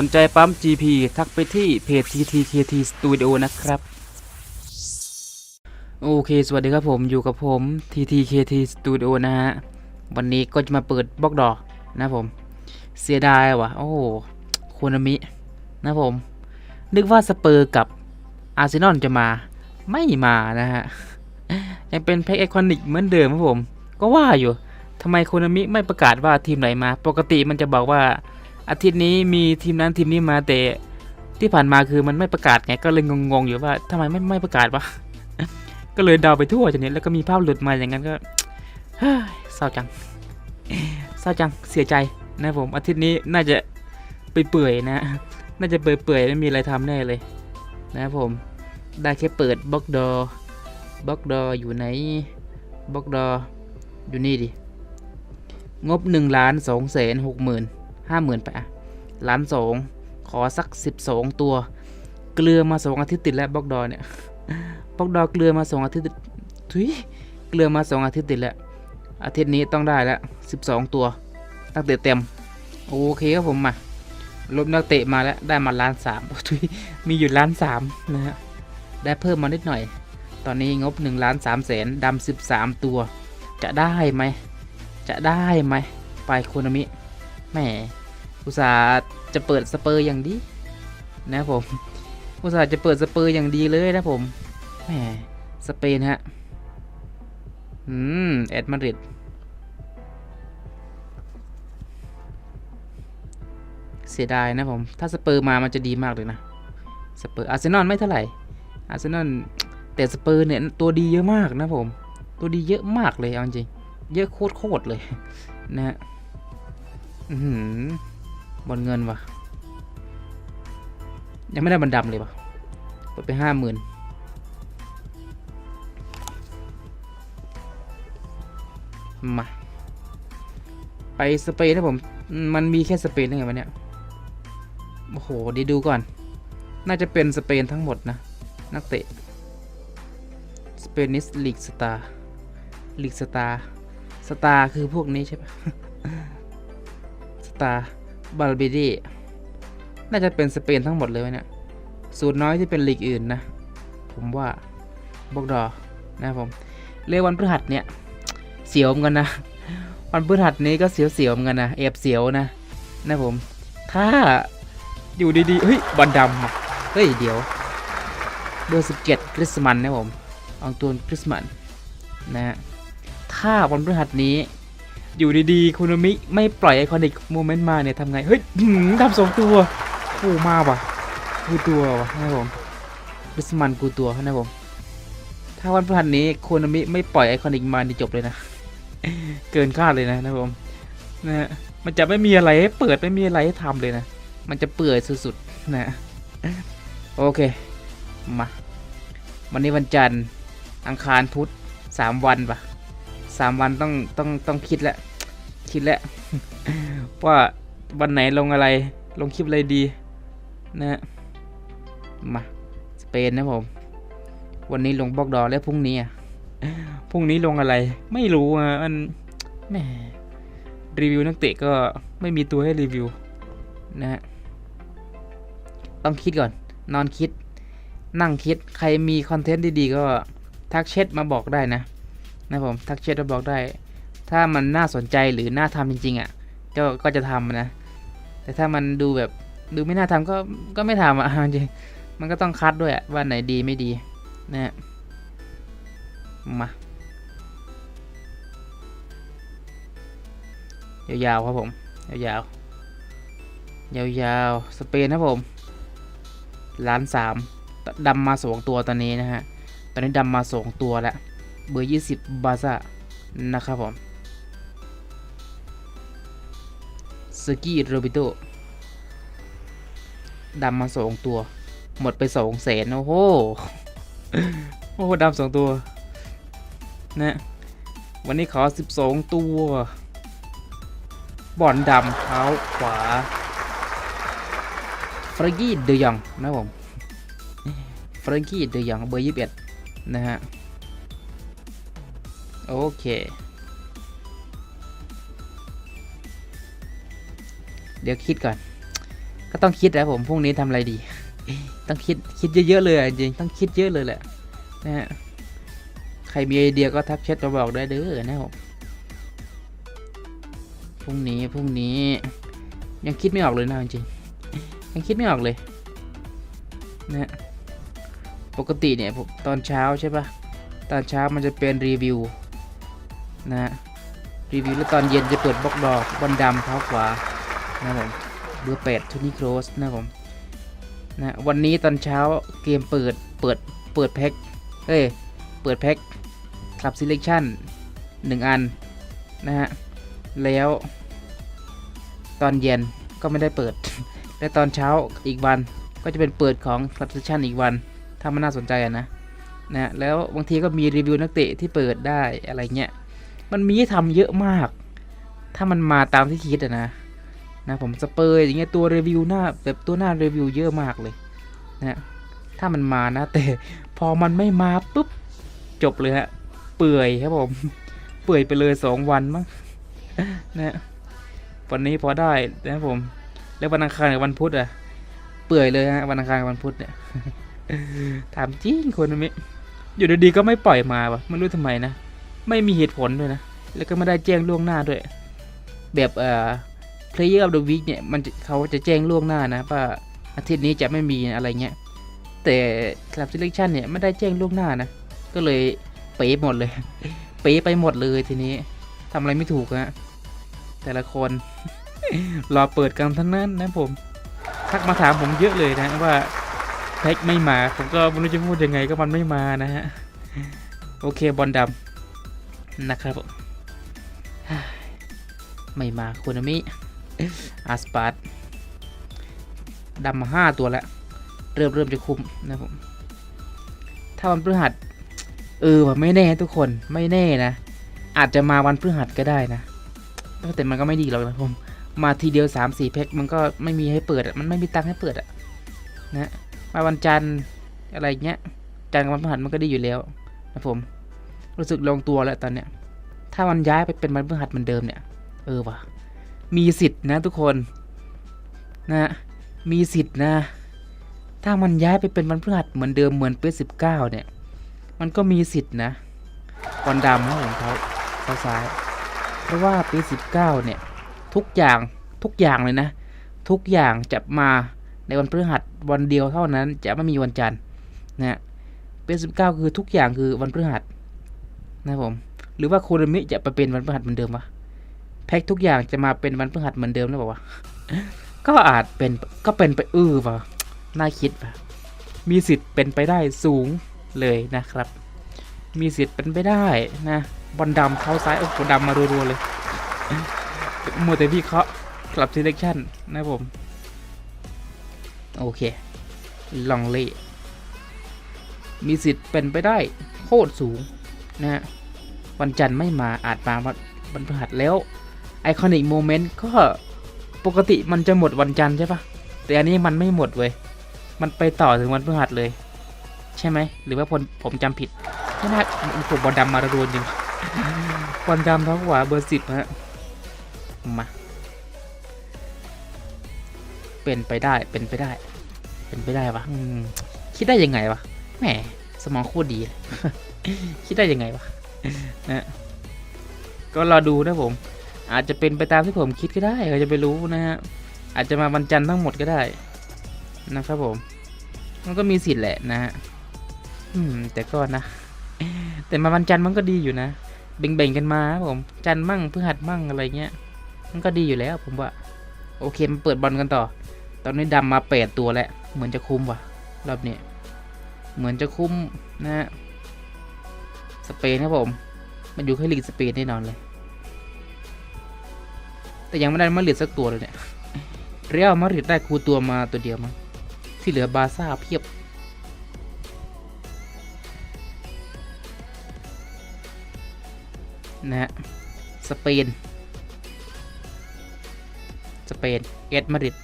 สนใจปั๊ม GP ทักไปที่เพจ TTKT Studio นะครับ โอเค สวัสดีครับผมอยู่กับผม TTKT Studio นะฮะ วันนี้ก็จะมาเปิดบล็อกดอกนะผม เสียดายว่ะ โอ้โหโคนามินะผม นึกว่าสเปอร์กับอาร์เซนอลจะมาไม่มานะฮะ ยังเป็นแพ็กไอคอนิกเหมือนเดิมครับผม ก็ว่าอยู่ทำไมโคนามิไม่ประกาศว่าทีมไหนมา ปกติมันจะบอกว่า อาทิตย์นี้มีทีมนั้นทีมนี้มาแต่ที่ผ่านมาคือมันไม่ประกาศไงก็เลยงงๆอยู่ว่าทำไมไม่ไม่ประกาศวะก็เลยเดาไปทั่วจนนี้แล้วก็มีภาพหลุดมาอย่างนั้นก็เฮ้ยเศร้าจังเศร้าจังเสียใจนะผมอาทิตย์นี้น่าจะไปเปื่อยๆนะ น่าจะเปื่อยๆไม่มีอะไรทำแน่เลย นะผมได้แค่เปิดบล็อกดอบล็อกดออยู่ไหนบล็อกดออยู่นี่ดิงบ1ล้าน2แสน6หมื่น ห้าหมื่นไปอะล้านสองขอสักสิบสองตัว เกลือมาสองอาทิตย์ติดแล้วบล็อกดอเนี่ยบล็อกดอเกลือมาสองอาทิตย์ติทุยเกลือมาสองอาทิตย์ติดแล้วอาทิตย์นี้ต้องได้แล้วสิบสองตัวนักเตะเต็มโอเคครับผมมาลบนักเตะมาแล้วได้มาล้านสามทุยมีอยู่ล้านสามนะฮะได้เพิ่มมานิดหน่อย ตอนนี้งบ1ล้าน3แสนดำ13ตัว จะได้ไหมจะได้ไหมไปโคนามิ แหมอุตส่าห์จะเปิดสเปอร์อย่างดี นะผม อุตส่าห์จะเปิดสเปอร์อย่างดีเลยนะผมแหมสเปนฮะอืมแอดมาริดเสียดายนะผม ถ้าสเปอร์มามันจะดีมากเลยนะ สเปอร์อาร์เซนอลไม่เท่าไหร่ อาร์เซนอลแต่สเปอร์เนี่ยตัวดีเยอะมากนะผม ตัวดีเยอะมากเลยเอาจริง เยอะโคตรโคตรเลยนะฮะ อือหือบอลเงินวะยังไม่ได้บันดำเลยวะเปิดไปห้าหมื่นมา ไปสเปนนะผม มันมีแค่สเปนได้ไงวะเนี่ย โอ้โหดีดูก่อน น่าจะเป็นสเปนทั้งหมดนะ นักเตะ สเปนิสลีกสตาร์ลีกสตาร์สตาร์คือพวกนี้ใช่ปะ ตาบาลเบดีน่าจะเป็นสเปนทั้งหมดเลยเนี่ยสูตรน้อยที่เป็นลีกอื่นนะ ผมว่าบกดอนะผมเรียวันพฤหัสเนี่ยเสียวเหมือนกันนะ วันพฤหัสนี้ก็เสียวๆเหมือนกันนะแอบเสียวนะนะผม ถ้าอยู่ดีๆเฮ้ยบอลดำอเฮ้ยเดี๋ยวเบอร์สิบเจ็ดคริสมันนะผมอองตูนคริสมันนะฮะถ้าวันพฤหัสนี้ อยู่ดีๆ คุณมิไม่ปล่อยไอคอนิกโมเมนต์มาเนี่ยทำไง เฮ้ยทำสองตัวโอ้มาว่ะกูตัวว่ะนะผมบิสมันกูตัวนะผม ถ้าวันพฤหัสนี้คุณมิไม่ปล่อยไอคอนิกมานี่จบเลยนะ เกินคาดเลยนะนะผมนะฮะมันจะไม่มีอะไรให้เปิดไม่มีอะไรให้ทำเลยนะ มันจะเปื่อยสุดๆนะโอเค มา วันนี้วันจันทร์ อังคารพุธสามวันปะ สามวันต้องต้องต้องคิดแล้วคิดแล้วว่าวันไหนลงอะไรลงคลิปอะไรดีนะ มาสเปนนะผม วันนี้ลงบล็อกดอแล้วพรุ่งนี้อะพรุ่งนี้ลงอะไร ไม่รู้อะมันแหมรีวิวนักเตะก็ไม่มีตัวให้รีวิวนะฮะต้องคิดก่อน นอนคิด นั่งคิดใครมีคอนเทนต์ดีๆ ก็ทักแชทมาบอกได้นะ นะผมทักแชทมาบอกได้ ถ้ามันน่าสนใจหรือน่าทำจริงๆอะ่ะก็ก็จะทำนะ แต่ถ้ามันดูแบบดูไม่น่าทำก็ก็ไม่ทำอะจริงมันก็ต้องคัดด้วยว่าไหนดีไม่ดีนะฮะมายาวๆครับผม ยาวๆ ยาวๆ สเปนครับผม ล้านสามดำมาสองตัวตอนนี้นะฮะ ตอนนี้ดำมาสองตัวแล้ว เบอร์ 20 บาซ่า นะครับผมสกี้โรบิโตดำมาสองตัว หมดไปสองแสนโอ้โห โอ้โหดำสองตัว นะ วันนี้ขอ 12 ตัว บอลดำเท้าขวาฟรังกี้เดยองนะผมฟรังกี้เดยองเบอร์ 21 นะฮะ โอเค เดี๋ยวคิดก่อน ก็ต้องคิดนะผมพรุ่งนี้ทำอะไรดี ต้องคิดคิดเยอะๆเลยจริงต้องคิดเยอะเลยแหละนะฮะใครมีไอเดียก็ทักแชทมาบอกได้เด้อนะครับพรุ่งนี้พรุ่งนี้ยังคิดไม่ออกเลยนะจริงยังคิดไม่ออกเลยนะฮะปกติเนี่ยผมตอนเช้าใช่ปะตอนเช้ามันจะเป็นรีวิว นะฮะรีวิวแล้วตอนเย็นจะเปิดบล็อกดอกบอลดำเท้าขวานะผมเบอร์แปดทุนี่โครสนะผมนะวันนี้ตอนเช้าเกมเปิดเปิดเปิดแพ็คเอ้ยเปิดแพ็คคลับซิเลคชั่นหนึ่งอันนะฮะแล้วตอนเย็นก็ไม่ได้เปิด และตอนเช้าอีกวันก็จะเป็นเปิดของ subscription อีกวันถ้ามันน่าสนใจนะนะแล้วบางทีก็มีรีวิวนักเตะที่เปิดได้อะไรเงี้ย มันมีให้ทำเยอะมาก ถ้ามันมาตามที่คิดอะนะนะผมสเปอร์อย่างเงี้ยตัวรีวิวหน้าแบบตัวหน้ารีวิวเยอะมากเลยนะถ้ามันมานะ แต่พอมันไม่มาปุ๊บจบเลยฮะเปื่อยครับผมเปื่อยไปเลยสองวันมั้งนะวันนี้พอได้นะผม แล้ววันอังคารกับวันพุธอะเปื่อยเลยฮะวันอังคารกับวันพุธเนี่ยถามจริงคนนี้อยู่ดีๆก็ไม่ปล่อยมาวะไม่รู้ทำไมนะ ไม่มีเหตุผลด้วยนะ แล้วก็ไม่ได้แจ้งล่วงหน้าด้วย แบบเอ่อ Player of the Week เนี่ยมันเขาจะแจ้งล่วงหน้านะว่าอาทิตย์นี้จะไม่มีอะไรเงี้ย แต่ Club Selection เนี่ยไม่ได้แจ้งล่วงหน้านะ ก็เลยเป๊ะหมดเลย เป๊ะไปหมดเลยทีนี้ทำอะไรไม่ถูกฮะแต่ละคนรอเปิดกันทั้งนั้นนะผมทักมาถามผมเยอะเลยนะว่าแพ็คไม่มา ผมก็ไม่รู้จะพูดยังไงก็มันไม่มานะฮะ โอเคบอลดำ นะครับผมไม่มาคุนามิอาสปาร์ตดำมาห้าตัวแล้ว เริ่มเริ่มจะคุมนะผม ถ้าวันพฤหัส เออว่ะไม่แน่ทุกคนไม่แน่นะ อาจจะมาวันพฤหัสก็ได้นะ แต่มันก็ไม่ดีหรอกนะผม มาทีเดียว3ามสี่แพ็คมันก็ไม่มีให้เปิดอะมันไม่มีตังค์ให้เปิดอะนะ มาวันจันทร์อะไรเงี้ย จันทร์กับวันพฤหัสมันก็ดีอยู่แล้วนะผม รู้สึกลงตัวแล้วตอนเนี้ย ถ้ามันย้ายไปเป็นวันพฤหัสเหมือนเดิมเนี่ย เออว่ะ มีสิทธิ์นะทุกคน นะ มีสิทธิ์นะ ถ้ามันย้ายไปเป็นวันพฤหัสเหมือนเดิมเหมือนเป๊สิบเก้าเนี่ย มันก็มีสิทธิ์นะวันดำนะของเขาเท้าซ้าย เพราะว่าปีสิบเก้าเนี่ย ทุกอย่างทุกอย่างเลยนะ ทุกอย่างจะมาในวันพฤหัสวันเดียวเท่านั้นจะไม่มีวันจันทร์นะฮะป็นสิบเก้าคือทุกอย่างคือวันพฤหัส นะครับผม หรือว่าโคโรมิจะไปเป็นวันพฤหัสเหมือนเดิมวะแพ็คทุกอย่างจะมาเป็นวันพฤหัสเหมือนเดิมหรือเปล่าก็อาจเป็นก็เป็นไปเออวะน่าคิดวะมีสิทธิ์เป็นไปได้สูงเลยนะครับ มีสิทธิ์เป็นไปได้นะบอลดำเท้าซ้ายโอ้โหดำมารัวๆเลยมัวแต่พี่เคาะกลับ selection นะครับผม โอเค ลองเล่มีสิทธิ์เป็นไปได้ โคตรสูง นะฮะวันจันทร์ไม่มาอาจมาวันพฤหัสแล้วไอคอนิกโมเมนต์ก็ปกติมันจะหมดวันจันทร์ใช่ปะแต่อันนี้มันไม่หมดเว้ยมันไปต่อถึงวันพฤหัสเลย ใช่ไหมหรือว่าผมผมจำผิดไม่น่าผมบอลดำมาระโดนจริงบอลดำท้าขวาเบอร์สิบฮะมาเป็นไปได้เป็นไปได้ เป็นไปได้วะคิดได้ยังไงวะแหมสมองโคตรดีเลย คิดได้ยังไงวะนะก็รอดูนะผม อาจจะเป็นไปตามที่ผมคิดก็ได้ใครจะไปรู้นะฮะอาจจะมาวันจันทร์ทั้งหมดก็ได้ นะครับผม มันก็มีสิทธิ์แหละนะฮะอืม แต่ก็นะ แต่มาวันจันทร์มันก็ดีอยู่นะแบ่งๆกันมาผม จันทร์มั่งพฤหัสมั่งอะไรเงี้ย มันก็ดีอยู่แล้ว ผมว่า โอเคมาเปิดบอลกันต่อ ตอนนี้ดำมาแปดตัวแล้วเหมือนจะคุ้มว่ะรอบนี้เหมือนจะคุ้มนะฮะ สเปนครับผม มันอยู่แค่ลีกสเปนแน่นอนเลย แต่ยังไม่ได้มาดริดสักตัวเลยเนี่ย เรียลมาดริดได้คูตัวมาตัวเดียวมั้งที่เหลือบาซ่าเพียบ นะฮะ สเปน สเปน เอสมาดริด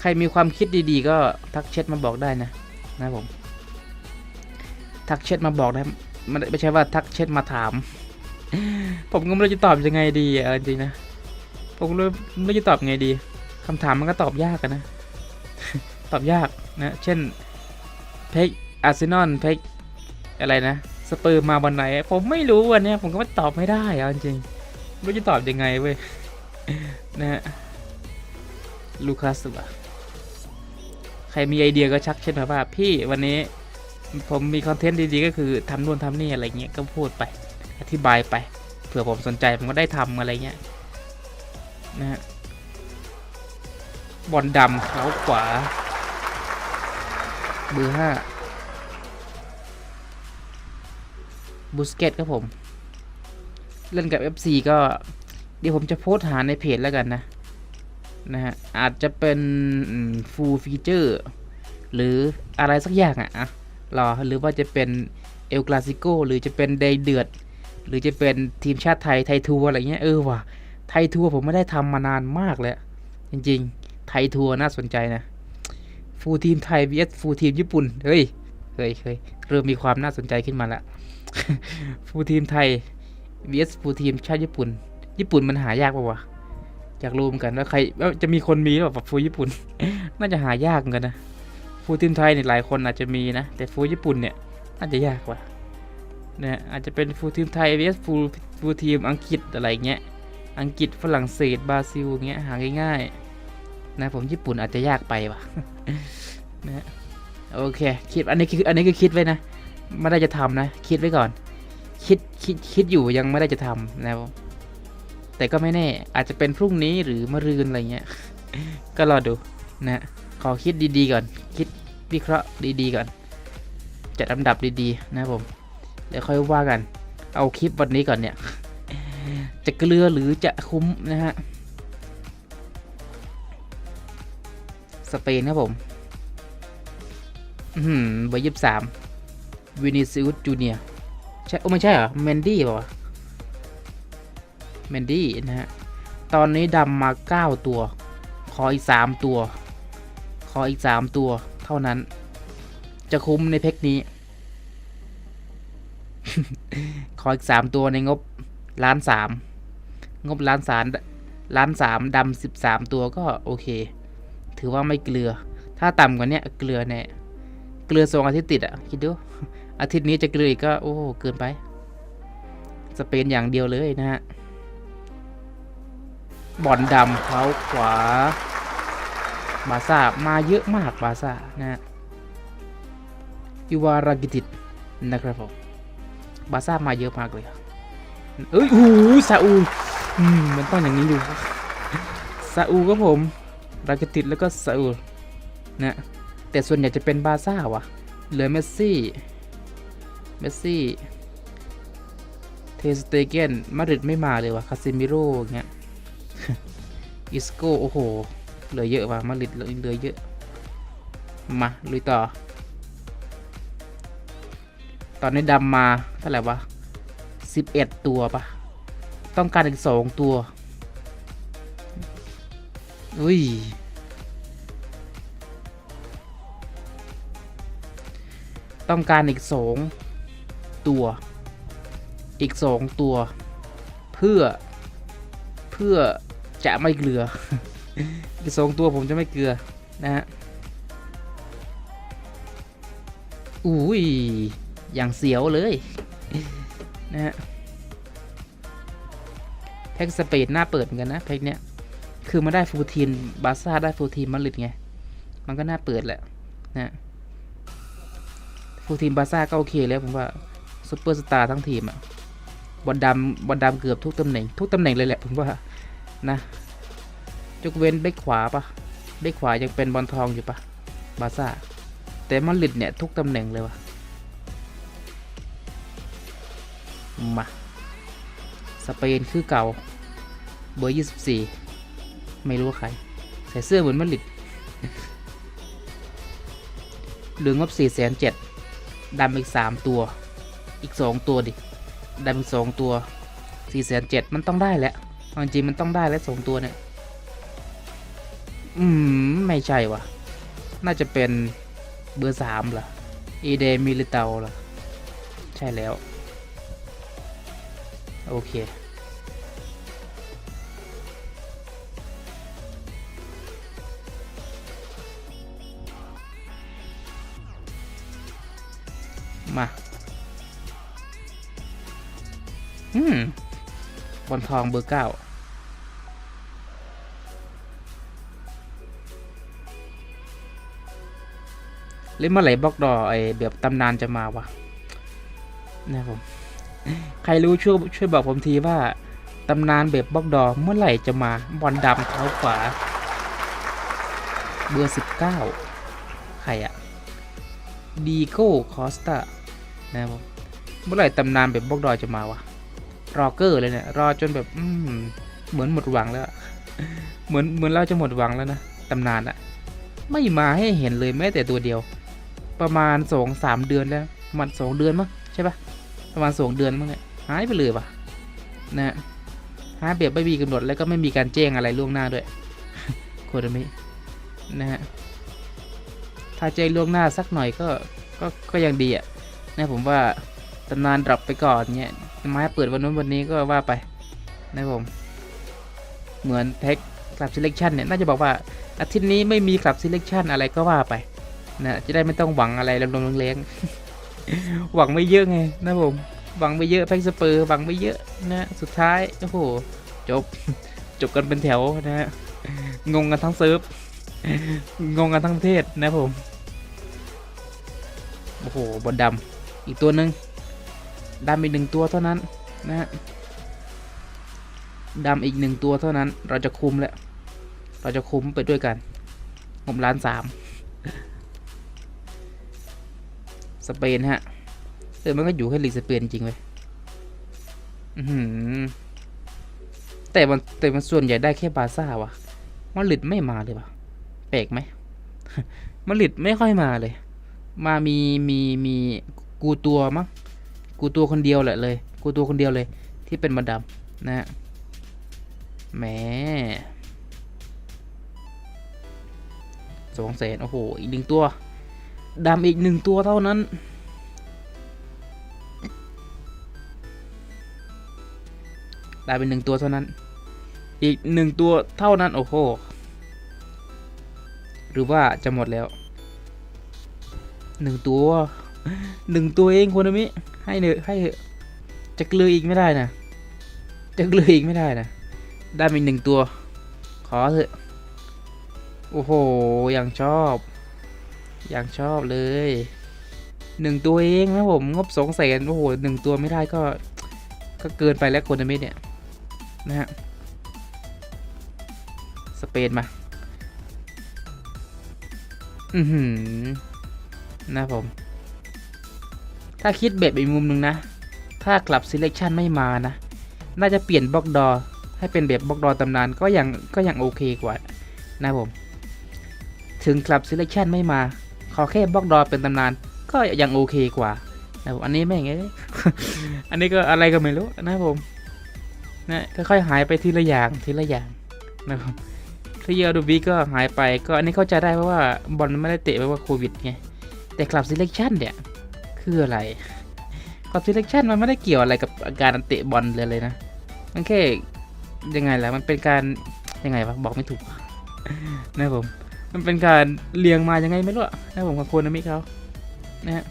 ใครมีความคิดดีๆ ก็ทักแชทมาบอกได้นะ นะผม ทักแชทมาบอกได้ ม่ได้ไม่ใช่ว่าทักแชทมาถาม ผมก็ไม่รู้จะตอบยังไงดีอะเอจริงๆนะ ผมก็ไม่รู้ไม่รู้จะตอบไงดีคำถามมันก็ตอบยากนะ ตอบยากนะ เช่น เพกอาร์เซนอล เพกอะไรนะ สเปอร์มาวันไหน ผมไม่รู้วันนี้ผมก็ตอบไม่ได้เอาจริงไม่รู้จะตอบยังไงเว้ย นะฮะ ลูคัสวะใครมีไอเดียก็ชักเช่นแบบว่า พี่วันนี้ ผมมีคอนเทนต์ดีๆก็คือทำนู่นทำนี่อะไรเงี้ยก็พูดไป อธิบายไป เผื่อผมสนใจผมก็ได้ทำอะไรเงี้ยนะฮะบอลดำเท้าขวาเบอร์ห้าบูสเกตครับผม เล่นกับ FC ก็เดี๋ยวผมจะโพสต์หาในเพจแล้วกันนะ นะฮะ อาจจะเป็นฟูลฟีเจอร์ หรืออะไรสักอย่างอะอะรอหรือว่าจะเป็นเอลกลาซิโกหรือจะเป็นเดย์เดือด หรือจะเป็นทีมชาติไทยไทยทัวร์อะไรเงี้ยเออว่ะไทยทัวร์ผมไม่ได้ทำมานานมากเลยจริงๆ ไทยทัวร์น่าสนใจนะฟูลทีมไทย vs ฟูลทีมญี่ปุ่นเฮ้ยเฮ้ยเฮ้ยเริ่มมีความน่าสนใจขึ้นมาละฟูลทีมไทย vs ฟูลทีมชาติญี่ปุ่น ญี่ปุ่นมันหายากปะวะอยากรู้เหมือนกันว่าใครว่าจะมีคนมีหรือเปล่าฟูลญี่ปุ่น น่าจะหายากเหมือนกันนะ ฟูทีมไทยเนี่ยหลายคนอาจจะมีนะ แต่ฟูญี่ปุ่นเนี่ยน่าจจะยากกว่าเนี่ยอาจจะเป็นฟูทีมไทย vs ฟูฟูทีมอังกฤษอะไรเงี้ยอังกฤษฝรั่งเศสบราซิลเงี้ยหาง่ายๆนะผมญี่ปุ่นอาจจะยากไปว่ะนะโอเคคิดอันนี้คืออันนี้คือคิดไว้นะไม่ได้จะทำนะ คิดไว้ก่อน คิดคิดคิดอยู่ยังไม่ได้จะทำนะครับแต่ก็ไม่แน่อาจจะเป็นพรุ่งนี้หรือมะรืนอะไรเงี้ย ก็รอดูนะ ขอคิดดีๆก่อน คิดวิเคราะห์ดีๆก่อน จัดอันดับดีๆ นะผม เดี๋ยวค่อยว่ากัน เอาคลิปวันนี้ก่อนเนี่ย จะเกลือหรือจะคุ้มนะฮะ สเปนครับผม อือหือเบอร์ยี่สิบสามวินิซิอุสจูเนียใช่โอ้ไม่ใช่เหรอเมนดี้ป่าวะเมนดี้นะฮะ ตอนนี้ดำมา 9 ตัว ขออีก 3 ตัว ออีก 3 ตัวเท่านั้น จะคุ้มในเพกนี้ ขออีก 3 ตัวในงบล้านสามงบล้านสามล้านสามดำสิบสามตัวก็โอเค ถือว่าไม่เกลือ ถ้าต่ำกว่านี้เกลือแน่เกลือสองอาทิตย์ติดอะคิดดูอาทิตย์นี้จะเกลืออีกก็โอ้เกินไป สเปนอย่างเดียวเลยนะฮะบอลดำเท้าขวา บาซ่ามาเยอะมากบาซ่านะฮะอิวารากิติตนะครับผมบาซ่ามาเยอะมากเลยเอ้ยโอ้โหซาอูอืมมันต้องอย่างนี้ดูซาอูก็ผมรากิติตแล้วก็ซาอูนะแต่ส่วนใหญ่จะเป็นบาซ่าวะเหลือเมสซี่เมสซี่เทสเตเกนมาดริดไม่มาเลยวะคาซิมิโร่เงี้ยอิสโก้โอ้โห เหลือเยอะว่ะมาริดเหลือเหลือเยอะ มาลุยต่อ ตอนนี้ดำมาเท่าไหร่วะสิบเอ็ดตัวปะต้องการอีกสองตัว อุ้ยต้องการอีกสองตัว อีกสองตัว เพื่อ เพื่อจะไม่เกลือ อีกสองตัวผมจะไม่เกลือนะฮะอุ้ยอย่างเสียวเลยนะฮะแพ็กสเปดหน้าเปิดเหมือนกันนะแพ็กเนี้ยคือมาได้ฟูทีมบาซ่าได้ฟูทีมมาดริดไง มันก็น่าเปิดแหละนะฟูทีมบาซ่าก็โอเคแล้วผมว่าซุปเปอร์สตาร์ทั้งทีมอะบอลดำบอลดำเกือบทุกตำแหน่ง ทุกตำแหน่งเลยแหละผมว่านะ ยกเว้นเบกขวาปะเบกขวายังเป็นบอลทองอยู่ปะบาซ่าแต่มาดริดเนี่ยทุกตำแหน่งเลยวะมาสเปนคือเก่า เบอร์ 24 ไม่รู้ว่าใคร ใส่เสื้อเหมือนมาดริดเหลืองบ4 7 0 0ดำอีก 3 ตัว อีก 2 ตัวดิดำอีก 2 ตัว 4 7 0 0มันต้องได้แหละเอาจริงมันต้องได้แล้ว 2 ตัวเนี่ย อืม ไม่ใช่วะน่าจะเป็นเบอร์สามล่ะอีเดมิลิเตาเหรอใช่แล้ว โอเค มา อืมบอลทองเบอร์เก้า เล่นเมื่อไหร่บล็อกดอไอแบบตำนานจะมาวะนะผมใครรู้ช่วยช่วยบอกผมทีว่าตำนานแบบบล็อกดอเมื่อไหร่จะมาบอลดำเท้าขวาเบอร์สิบเก้าใครอะดีโก้คอสตานะครับผมเมื่อไหร่ตำนานแบบบล็อกดอจะมาวะรอเกอร์เลยเนี่ยรอจนแบบอืมเหมือนหมดหวังแล้ว เหมือนเหมือนเราจะหมดหวังแล้วนะตำนานอะไม่มาให้เห็นเลยแม้แต่ตัวเดียว ประมาณสองสามเดือนแล้วมันสองเดือนมั้งใช่ปะประมาณสองเดือนมั้งเนี่ยหายไปเลยปะนะฮะหายแบบไม่มีกำหนดแล้วก็ไม่มีการแจ้งอะไรล่วงหน้าด้วยโคตรมินะฮะถ้าแจ้งล่วงหน้าสักหน่อยก็ก็ก็ยังดีอะนะผมว่าตำนานดรอปไปก่อนเนี่ยไม้เปิดวันนู้นวันนี้ก็ว่าไปนะผมเหมือนแท็กคลับ selection เนี่ยน่าจะบอกว่าอาทิตย์นี้ไม่มีคลับ selection อะไรก็ว่าไป นะจะได้ไม่ต้องหวังอะไรลมๆแรงๆหวังไม่เยอะไงนะผมหวังไม่เยอะแพ็กสเปอร์หวังไม่เยอะนะสุดท้ายโอ้โหจบจบกันเป็นแถวนะฮะงงกันทั้งเซิร์ฟงงกันทั้งประเทศนะผมโอ้โหบนดำอีกตัวหนึ่งดำอีกหนึ่งตัวเท่านั้นนะฮะดำอีกหนึ่งตัวเท่านั้น เราจะคุมแล้ว เราจะคุมไปด้วยกันงบล้านสาม สเปนฮะเออมันก็อยู่แค่ลีกสเปนจริงเว้ยอื้อหือแต่มันแต่มันส่วนใหญ่ได้แค่บาซ่าวะมาดริดไม่มาเลยปะแปลกไหมมาดริดไม่ค่อยมาเลย มามีมีมีกูตัวมั้งกูตัวคนเดียวแหละเลย กูตัวคนเดียวเลย ที่เป็นมาดามนะฮะแหมสองแสนโอ้โหอีกหนึ่งตัว ดำอีกหนึ่งตัวเท่านั้นได้เป็นหนึ่งตัวเท่านั้น อีกหนึ่งตัวเท่านั้น โอ้โห หรือว่าจะหมดแล้วหนึ่งตัวหนึ่งตัวเองคนมิให้เนอะให้เถอะจะเกลืออีกไม่ได้นะจะเกลืออีกไม่ได้นะได้เป็นหนึ่งตัว ขอเถอะ โอ้โห อย่างชอบ อย่างชอบเลยหนึ่งตัวเองนะผมงบสองแสนโอ้โหหนึ่งตัวไม่ได้ก็ ก็เกินไปแล้วคนมิเนี่ยนะฮะสเปนมา อือหือนะผม ถ้าคิดแบบอีกมุมหนึ่งนะ ถ้ากลับ selection ไม่มานะ น่าจะเปลี่ยนบล็อกดอ ให้เป็นแบบบล็อกดอตำนานก็ยังก็ยังโอเคกว่า นะผม ถึงกลับ selection ไม่มา ขอแค่บล็อกดอเป็นตำนาน ก็ยังโอเคกว่านะผมอันนี้ไม่งไง อันนี้ก็อะไรก็ไม่รู้นะผมนะค่อยๆหายไปทีละอย่างทีละอย่างนะครับทีเยอดูบีก็หายไปก็อันนี้เข้าใจได้เพราะว่าบอลไม่ได้เตะเพราะว่าโควิดไงแต่กลับ selection เนี่ยคืออะไรกลับ selection มันไม่ได้เกี่ยวอะไรกับการเตะบอลเลยเลยนะมันแค่ยังไงล่ะมันเป็นการยังไงวะบอกไม่ถูกนะผม มันเป็นการเรียงมายังไงไม่รู้อะนะผมกับโคนามิเขานะฮะ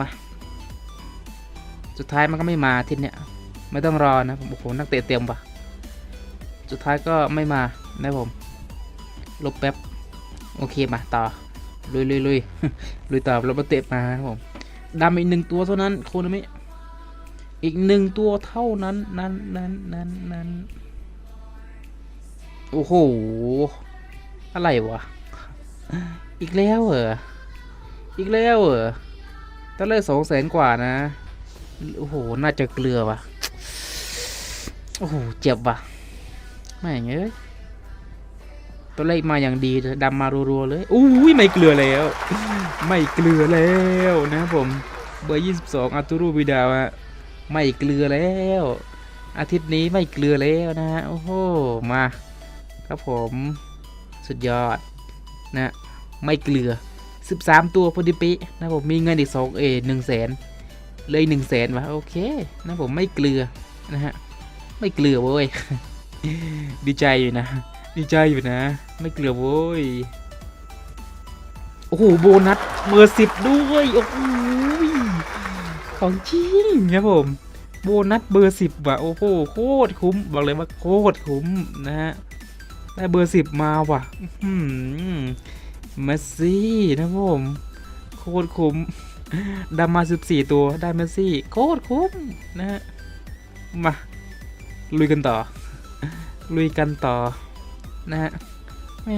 มาสุดท้ายมันก็ไม่มาทีเนี้ยไม่ต้องรอนะผมโอ้โหนักเตะเตรียมปะสุดท้ายก็ไม่มานะผม ลบแป๊บ โอเคมาต่อ ลุยลุยลุยลุยต่อลบมาเตะมาครับผมดำอีกหนึ่งตัวเท่านั้นโคนามิอีกหนึ่งตัวเท่านั้นนั้นนั้นนั้นนั้นโอ้โห อะไรวะ อีกแล้วเหรอ อีกแล้วเหรอตอนแรกสองแสนกว่านะ โอ้โห น่าจะเกลือว่ะโอ้โห เจ็บว่ะไม่งเอ้ยตัวเลขมาอย่างดีเลยดำมารัวๆเลยอุ้ยไม่เกลือแล้ว ไม่เกลือแล้วนะครับผมเบอร์ 22อาตูรูวิดาวะไม่เกลือแล้ว อาทิตย์นี้ไม่เกลือแล้วนะฮะโอ้โหมา ครับผม สุดยอดนะไม่เกลือ 13 ตัวพอดีป๊ะนะผมมีเงินอีก2เอหนึ่งแสนเลยหนึ่งแสนวะโอเคนะผมไม่เกลือนะฮะไม่เกลือเว้ยดีใจอยู่นะ ดีใจอยู่นะ ไม่เกลือโว้ยโอ้โหโบนัสเบอร์สิบด้วยโอ้โหของจริงครับผมโบนัสเบอร์สิบว่ะโอ้โหโคตรคุ้มบอกเลยว่าโคตรคุ้มนะฮะ ได้เบอร์สิบมาว่ะมเมสซี่นะผม โคตรคุ้มดามาสิบสี่ตัวได้เมสซี่ โคตรคุ้มนะฮะ มา ลุยกันต่อ ลุยกันต่อ นะฮะแหม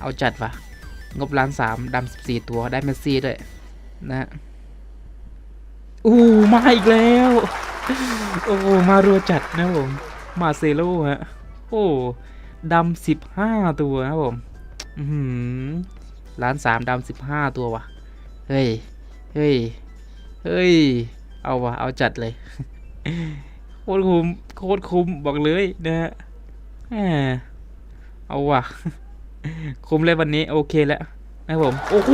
เอาจัดว่ะ งบล้านสามดำสิบสี่ตัวได้เมสซี่ด้วย นะฮะอู้มาอีกแล้ว โอ้มารัวจัดนะผม มาเซโลฮะ โอ้ ดำสิบห้าตัวนะผมอือหือล้านสามดำสิบห้าตัวว่ะเฮ้ย เฮ้ย เฮ้ย เอาว่ะเอาจัดเลย โคตรคุ้ม โคตรคุ้ม บอกเลยนะฮะเอาว่ะคุ้มเลยวันนี้ โอเคแล้วนะผม โอ้โห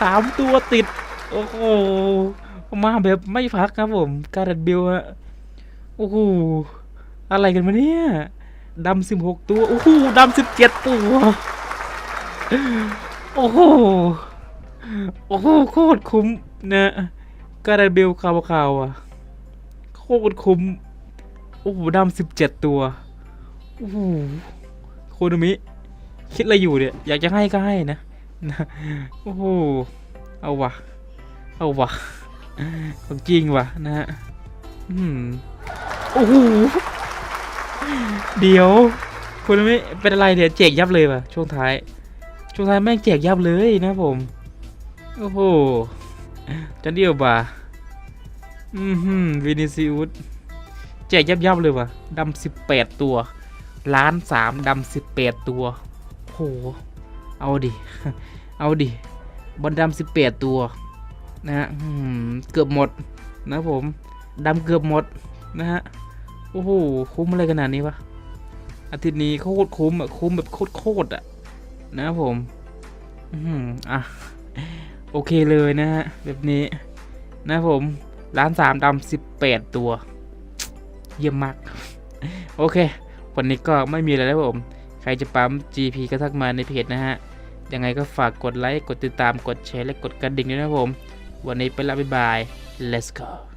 สามตัวติด โอ้โห มาแบบไม่พักครับผม การันบิลฮะ โอ้โห อะไรกันมาเนี่ย ดำสิบหกตัว โอ้โหดำสิบเจ็ดตัว โอ้โห โอ้โห โคตรคุ้มนะการันบิลคาวคาวอะ โคตรคุ้ม โอ้โหดำสิบเจ็ดตัว โอ้โหโคโนมิ คิดอะไรอยู่เนี่ย อยากจะให้ก็ให้นะนะโอ้โห เอาวะ เอาวะ ของจริงวะนะฮะ อืม โอ้โห เดี๋ยว คุณไม่เป็นอะไรเนี่ยแจกยับเลยว่ะช่วงท้าย ช่วงท้ายแม่งแจกยับเลยนะผม โอ้โหจะเดียวบ่าอืมฮึวินิซิอุสแจกยับยับเลยว่ะดำสิบแปดตัว ล้านสามดำสิบแปดตัวโหเอาดิ เอาดิ บอลดำสิบแปดตัว นะฮะเกือบหมดนะผมดำเกือบหมดนะฮะ โอ้โห คุ้มอะไรขนาดนี้วะ อาทิตย์นี้โคตรคุ้มอะ คุ้มแบบโคตรโคตรอะ นะผม อืมอะ โอเคเลยนะฮะ แบบนี้ นะผมร้านสามดำสิบแปดตัว เยี่ยมมาก โอเค วันนี้ก็ไม่มีอะไรแล้วผม ใครจะปั๊ม GP ก็ทักมาในเพจนะฮะ ยังไงก็ฝากกดไลค์ กดติดตาม กดแชร์ และกดกระดิ่งด้วยนะผม วันนี้ไปละบ๊ายบาย let's go